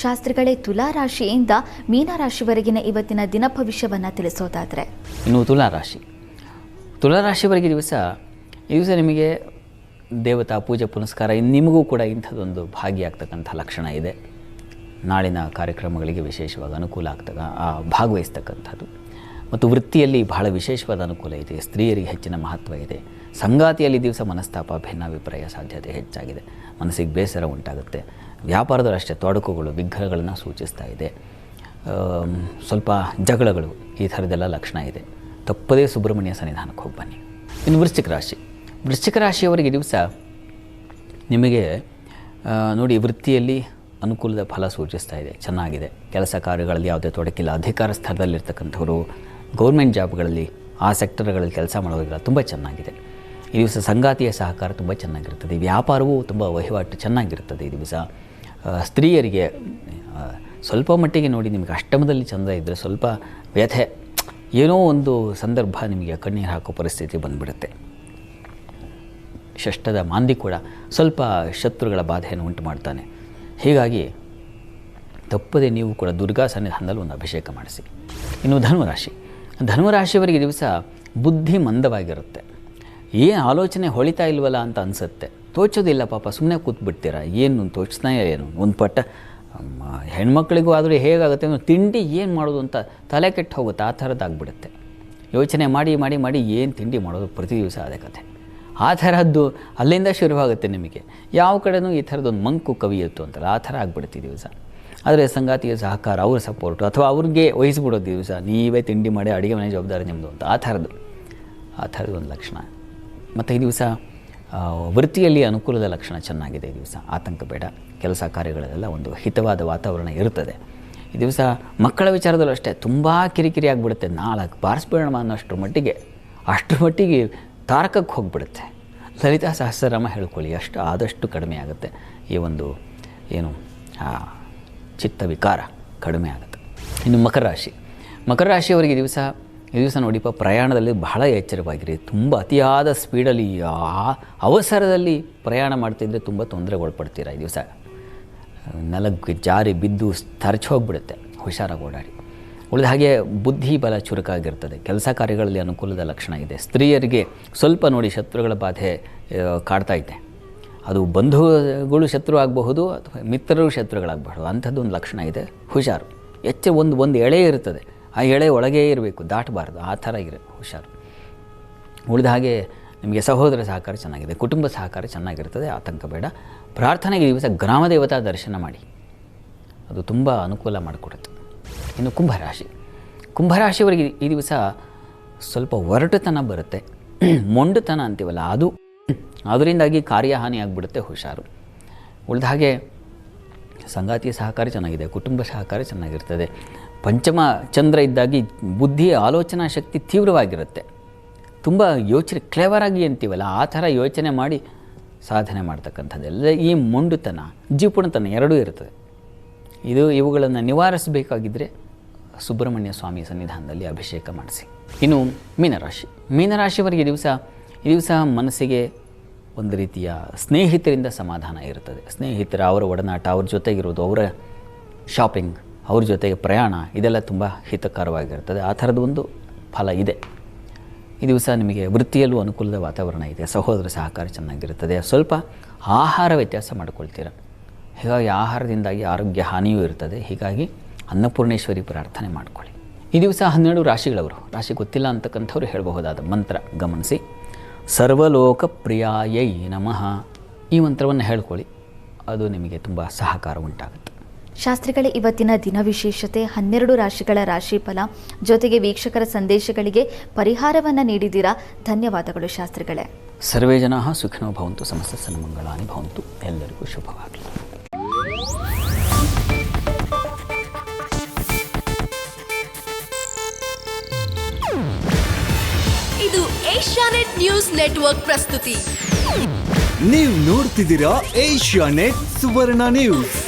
ಶಾಸ್ತ್ರಿಗಳೇ ತುಲಾ ರಾಶಿಯಿಂದ ಮೀನರಾಶಿವರೆಗಿನ ಇವತ್ತಿನ ದಿನ ಭವಿಷ್ಯವನ್ನು ತಿಳಿಸೋದಾದರೆ? ಇನ್ನು ತುಲಾ ರಾಶಿ ತುಲಾ ರಾಶಿವರೆಗೆ ದಿವಸ ಈ ದಿವಸ ನಿಮಗೆ ದೇವತಾ ಪೂಜೆ ಪುನಸ್ಕಾರ ನಿಮಗೂ ಕೂಡ ಇಂಥದ್ದೊಂದು ಭಾಗಿಯಾಗ್ತಕ್ಕಂಥ ಲಕ್ಷಣ ಇದೆ. ನಾಳಿನ ಕಾರ್ಯಕ್ರಮಗಳಿಗೆ ವಿಶೇಷವಾಗಿ ಅನುಕೂಲ ಆಗ್ತಕ್ಕ ಭಾಗವಹಿಸ್ತಕ್ಕಂಥದ್ದು. ಮತ್ತು ವೃತ್ತಿಯಲ್ಲಿ ಬಹಳ ವಿಶೇಷವಾದ ಅನುಕೂಲ ಇದೆ. ಸ್ತ್ರೀಯರಿಗೆ ಹೆಚ್ಚಿನ ಮಹತ್ವ ಇದೆ. ಸಂಗಾತಿಯಲ್ಲಿ ದಿವಸ ಮನಸ್ತಾಪ, ಭಿನ್ನಾಭಿಪ್ರಾಯ ಸಾಧ್ಯತೆ ಹೆಚ್ಚಾಗಿದೆ. ಮನಸ್ಸಿಗೆ ಬೇಸರ ಉಂಟಾಗುತ್ತೆ. ವ್ಯಾಪಾರದಲ್ಲೂ ಅಷ್ಟೇ, ತೊಡಕುಗಳು ವಿಘ್ನಗಳನ್ನು ಸೂಚಿಸ್ತಾ ಇದೆ. ಸ್ವಲ್ಪ ಜಗಳಗಳು, ಈ ಥರದ್ದೆಲ್ಲ ಲಕ್ಷಣ ಇದೆ. ತಪ್ಪದೇ ಸುಬ್ರಹ್ಮಣ್ಯ ಸನ್ನಿಧಾನಕ್ಕೆ ಹೋಗಿ ಬನ್ನಿ. ಇನ್ನು ವೃಶ್ಚಿಕ ರಾಶಿ. ವೃಶ್ಚಿಕ ರಾಶಿಯವರಿಗೆ ದಿವಸ ನಿಮಗೆ ನೋಡಿ, ವೃತ್ತಿಯಲ್ಲಿ ಅನುಕೂಲದ ಫಲ ಸೂಚಿಸ್ತಾ ಇದೆ. ಚೆನ್ನಾಗಿದೆ. ಕೆಲಸ ಕಾರ್ಯಗಳಲ್ಲಿ ಯಾವುದೇ ತೊಡಕಿಲ್ಲ. ಅಧಿಕಾರ ಸ್ಥಳದಲ್ಲಿರ್ತಕ್ಕಂಥವರು, ಗೌರ್ಮೆಂಟ್ ಜಾಬ್ಗಳಲ್ಲಿ ಆ ಸೆಕ್ಟರ್ಗಳಲ್ಲಿ ಕೆಲಸ ಮಾಡೋದಿಲ್ಲ ತುಂಬ ಚೆನ್ನಾಗಿದೆ. ಈ ದಿವಸ ಸಂಗಾತಿಯ ಸಹಕಾರ ತುಂಬ ಚೆನ್ನಾಗಿರ್ತದೆ ವ್ಯಾಪಾರವೂ ತುಂಬ ವಹಿವಾಟು ಚೆನ್ನಾಗಿರ್ತದೆ ಈ ದಿವಸ. ಸ್ತ್ರೀಯರಿಗೆ ಸ್ವಲ್ಪ ಮಟ್ಟಿಗೆ ನೋಡಿ ನಿಮಗೆ ಅಷ್ಟಮದಲ್ಲಿ ಚಂದ್ರ ಇದ್ದರೆ ಸ್ವಲ್ಪ ವ್ಯಥೆ, ಏನೋ ಒಂದು ಸಂದರ್ಭ ನಿಮಗೆ ಕಣ್ಣೀರು ಹಾಕೋ ಪರಿಸ್ಥಿತಿ ಬಂದುಬಿಡುತ್ತೆ. ಷಷ್ಠದ ಮಾಂದಿ ಕೂಡ ಸ್ವಲ್ಪ ಶತ್ರುಗಳ ಬಾಧೆಯನ್ನು ಉಂಟು ಮಾಡ್ತಾನೆ. ಹೀಗಾಗಿ ತಪ್ಪದೆ ನೀವು ಕೂಡ ದುರ್ಗಾ ಸನ್ನಿಧಾನದಲ್ಲಿ ಒಂದು ಅಭಿಷೇಕ ಮಾಡಿಸಿ. ಇನ್ನು ಧನುರಾಶಿ. ಧನುರಾಶಿಯವರಿಗೆ ದಿವಸ ಬುದ್ಧಿ ಮಂದವಾಗಿರುತ್ತೆ. ಏನು ಆಲೋಚನೆ ಹೊಳಿತಾ ಇಲ್ವಲ್ಲ ಅಂತ ಅನಿಸುತ್ತೆ. ತೋಚೋದಿಲ್ಲ ಪಾಪ ಸುಮ್ಮನೆ ಕೂತ್ಬಿಡ್ತೀರಾ? ಏನು ತೋಚ್ತಾ ಏನು? ಒಂದು ಪಟ್ಟ ಹೆಣ್ಮಕ್ಳಿಗೂ ಆದರೂ ಹೇಗಾಗುತ್ತೆ ಅಂದ್ರೆ ತಿಂಡಿ ಏನು ಮಾಡೋದು ಅಂತ ತಲೆ ಕೆಟ್ಟು ಹೋಗುತ್ತೆ, ಆ ಥರದ್ದಾಗ್ಬಿಡುತ್ತೆ ಯೋಚನೆ ಮಾಡಿ ಮಾಡಿ ಮಾಡಿ ಏನು ತಿಂಡಿ ಮಾಡೋದು ಪ್ರತಿ ದಿವಸ ಅದೇ ಕಥೆ. ಆ ಥರದ್ದು ಅಲ್ಲಿಂದ ಶುರುವಾಗುತ್ತೆ ನಿಮಗೆ. ಯಾವ ಕಡೆನೂ ಈ ಥರದೊಂದು ಮಂಕು ಕವಿಯತ್ತು ಅಂತಲ್ಲ, ಆ ಥರ ಆಗ್ಬಿಡುತ್ತೆ ದಿವಸ. ಆದರೆ ಸಂಗಾತಿಯ ಸಹಕಾರ, ಅವ್ರ ಸಪೋರ್ಟು ಅಥವಾ ಅವ್ರಿಗೆ ವಹಿಸ್ಬಿಡೋದು ದಿವಸ, ನೀವೇ ತಿಂಡಿ ಮಾಡಿ ಅಡುಗೆ ಮನೆ ಜವಾಬ್ದಾರಿ ನಿಮ್ಮದು ಅಂತ, ಆ ಥರದ್ದು. ಆ ಥರದ ಒಂದು ಲಕ್ಷಣ. ಮತ್ತು ಈ ದಿವಸ ವೃತ್ತಿಯಲ್ಲಿ ಅನುಕೂಲದ ಲಕ್ಷಣ ಚೆನ್ನಾಗಿದೆ ಈ ದಿವಸ. ಆತಂಕ ಬೇಡ. ಕೆಲಸ ಕಾರ್ಯಗಳಲ್ಲೆಲ್ಲ ಒಂದು ಹಿತವಾದ ವಾತಾವರಣ ಇರುತ್ತದೆ. ಈ ದಿವಸ ಮಕ್ಕಳ ವಿಚಾರದಲ್ಲೂ ಅಷ್ಟೇ, ತುಂಬ ಕಿರಿಕಿರಿ ಆಗಿಬಿಡುತ್ತೆ. ನಾಲ್ಕು ಬಾರಿಸ್ಬೇಡ ಅನ್ನೋಷ್ಟು ಮಟ್ಟಿಗೆ ಅಷ್ಟರ ಮಟ್ಟಿಗೆ ತಾರಕಕ್ಕೆ ಹೋಗಿಬಿಡುತ್ತೆ. ಲಲಿತಾ ಸಹಸ್ರನಾಮ ಹೇಳ್ಕೊಳ್ಳಿ, ಅಷ್ಟು ಆದಷ್ಟು ಕಡಿಮೆ ಆಗುತ್ತೆ. ಈ ಒಂದು, ಏನು ಚಿತ್ತ ವಿಕಾರ ಕಡಿಮೆ ಆಗುತ್ತೆ. ಇನ್ನು ಮಕರ ರಾಶಿ. ಮಕರ ರಾಶಿಯವರಿಗೆ ದಿವಸ ಈ ದಿವಸ ನೋಡಿಪ್ಪ ಪ್ರಯಾಣದಲ್ಲಿ ಬಹಳ ಎಚ್ಚರವಾಗಿರಿ. ತುಂಬ ಅತಿಯಾದ ಸ್ಪೀಡಲ್ಲಿ ಆ, ಅವಸರದಲ್ಲಿ ಪ್ರಯಾಣ ಮಾಡ್ತಿದ್ರೆ ತುಂಬ ತೊಂದರೆಗೆ ಒಳಪಡ್ತೀರ ಈ ದಿವಸ? ನೆಲಕ್ಕೆ ಜಾರಿ, ಬಿದ್ದು ತರ್ಚಿ ಹೋಗ್ಬಿಡುತ್ತೆ. ಹುಷಾರಾಗಿ ಓಡಾಡಿ ಉಳಿದ ಹಾಗೆ ಬುದ್ಧಿ ಬಲ ಚುರುಕಾಗಿರ್ತದೆ. ಕೆಲಸ ಕಾರ್ಯಗಳಲ್ಲಿ ಅನುಕೂಲದ ಲಕ್ಷಣ ಇದೆ. ಸ್ತ್ರೀಯರಿಗೆ ಸ್ವಲ್ಪ ನೋಡಿ ಶತ್ರುಗಳ ಬಾಧೆ ಕಾಡ್ತಾ ಇದೆ. ಅದು ಬಂಧುಗಳು ಶತ್ರು ಆಗಬಹುದು ಅಥವಾ ಮಿತ್ರರು ಶತ್ರುಗಳಾಗಬಹುದು. ಅಂಥದ್ದೊಂದು ಲಕ್ಷಣ ಇದೆ. ಹುಷಾರು. ಹೆಚ್ಚು ಒಂದು ಒಂದು ಎಳೆ ಇರ್ತದೆ. ಆ ಎಳೆ ಒಳಗೇ ಇರಬೇಕು, ದಾಟಬಾರ್ದು, ಆ ಥರ ಇರ, ಹುಷಾರು. ಉಳಿದ ಹಾಗೆ ನಿಮಗೆ ಸಹೋದರ ಸಹಕಾರ ಚೆನ್ನಾಗಿದೆ, ಕುಟುಂಬ ಸಹಕಾರ ಚೆನ್ನಾಗಿರ್ತದೆ, ಆತಂಕ ಬೇಡ. ಪ್ರಾರ್ಥನೆಗೆ ದಿವಸ ಗ್ರಾಮ ದೇವತಾ ದರ್ಶನ ಮಾಡಿ. ಅದು ತುಂಬ ಅನುಕೂಲ ಮಾಡಿಕೊಡುತ್ತೆ. ಇನ್ನು ಕುಂಭರಾಶಿ. ಕುಂಭರಾಶಿಯವರಿಗೆ ಈ ದಿವಸ ಸ್ವಲ್ಪ ಒರಟುತನ ಬರುತ್ತೆ. ಮೊಂಡುತನ ಅಂತೀವಲ್ಲ, ಅದು, ಅದರಿಂದಾಗಿ ಕಾರ್ಯಹಾನಿ ಆಗಿಬಿಡುತ್ತೆ, ಹುಷಾರು. ಉಳಿದ ಹಾಗೆ ಸಂಗಾತಿಯ ಸಹಕಾರ ಚೆನ್ನಾಗಿದೆ, ಕುಟುಂಬ ಸಹಕಾರ ಚೆನ್ನಾಗಿರ್ತದೆ. ಪಂಚಮ ಚಂದ್ರ ಇದ್ದಾಗಿ ಬುದ್ಧಿಯ ಆಲೋಚನಾ ಶಕ್ತಿ ತೀವ್ರವಾಗಿರುತ್ತೆ. ತುಂಬ ಯೋಚನೆ ಕ್ಲೇವರಾಗಿ ಅಂತೀವಲ್ಲ, ಆ ಥರ ಯೋಚನೆ ಮಾಡಿ ಸಾಧನೆ ಮಾಡ್ತಕ್ಕಂಥದ್ದೆಲ್ಲ ಈ ಮೊಂಡುತನ ಜೀಪುಣತನ ಎರಡೂ ಇರ್ತದೆ. ಇದು ಇವುಗಳನ್ನು ನಿವಾರಿಸಬೇಕಾಗಿದ್ದರೆ ಸುಬ್ರಹ್ಮಣ್ಯ ಸ್ವಾಮಿ ಸನ್ನಿಧಾನದಲ್ಲಿ ಅಭಿಷೇಕ ಮಾಡಿಸಿ. ಇನ್ನು ಮೀನರಾಶಿ. ಮೀನರಾಶಿಯವರಿಗೆ ದಿವಸ, ಈ ದಿವಸ ಮನಸ್ಸಿಗೆ ಒಂದು ರೀತಿಯ ಸ್ನೇಹಿತರಿಂದ ಸಮಾಧಾನ ಇರುತ್ತದೆ ಸ್ನೇಹಿತರ, ಅವರ ಒಡನಾಟ, ಅವ್ರ ಜೊತೆಗಿರೋದು, ಅವರ ಶಾಪಿಂಗ್ ಅವ್ರ ಜೊತೆಗೆ ಪ್ರಯಾಣ ಇದೆಲ್ಲ ತುಂಬ ಹಿತಕರವಾಗಿರ್ತದೆ ಆ ಥರದ ಒಂದು ಫಲ ಇದೆ. ಈ ದಿವಸ ನಿಮಗೆ ವೃತ್ತಿಯಲ್ಲೂ ಅನುಕೂಲದ ವಾತಾವರಣ ಇದೆ. ಸಹೋದರ ಸಹಕಾರ ಚೆನ್ನಾಗಿರುತ್ತದೆ. ಸ್ವಲ್ಪ ಆಹಾರ ವ್ಯತ್ಯಾಸ ಮಾಡ್ಕೊಳ್ತೀರ. ಹೀಗಾಗಿ ಆಹಾರದಿಂದಾಗಿ ಆರೋಗ್ಯ ಹಾನಿಯೂ ಇರ್ತದೆ. ಹೀಗಾಗಿ ಅನ್ನಪೂರ್ಣೇಶ್ವರಿ ಪ್ರಾರ್ಥನೆ ಮಾಡ್ಕೊಳ್ಳಿ. ಈ ದಿವಸ ಹನ್ನೆರಡು ರಾಶಿಗಳವರು, ರಾಶಿ ಗೊತ್ತಿಲ್ಲ ಅಂತಕ್ಕಂಥವ್ರು ಹೇಳಬಹುದಾದ ಮಂತ್ರ ಗಮನಿಸಿ. ಸರ್ವಲೋಕ ಪ್ರಿಯಾಯೈ ನಮಃ. ಈ ಮಂತ್ರವನ್ನು ಹೇಳ್ಕೊಳ್ಳಿ. ಅದು ನಿಮಗೆ ತುಂಬ ಸಹಕಾರ ಉಂಟಾಗುತ್ತೆ. ಶಾಸ್ತ್ರಿಗಳೇ ಇವತ್ತಿನ ದಿನ ವಿಶೇಷತೆ ಹನ್ನೆರಡು ರಾಶಿಗಳ ರಾಶಿಫಲ ಜೊತೆಗೆ ವೀಕ್ಷಕರ ಸಂದೇಶಗಳಿಗೆ ಪರಿಹಾರವನ್ನು ನೀಡಿದ್ದೀರಾ? ಧನ್ಯವಾದಗಳು ಶಾಸ್ತ್ರಿಗಳೇ. ಸರ್ವೇ ಜನ ಸುಖಿನೋ ಭವಂತು. ಸಮಸ್ತ ಸನ್ಮಂಗಳಾನಿ ಭವಂತು. ಎಲ್ಲರಿಗೂ ಶುಭವಾಗಲಿ. ಇದು ಏಷ್ಯಾನೆಟ್ ನ್ಯೂಸ್ ನೆಟ್ವರ್ಕ್ ಪ್ರಸ್ತುತಿ. ನೀವು ನೋಡ್ತಿದ್ದೀರಾ ಏಷ್ಯಾ ನೆಟ್ ಸುವರ್ಣ ನ್ಯೂಸ್.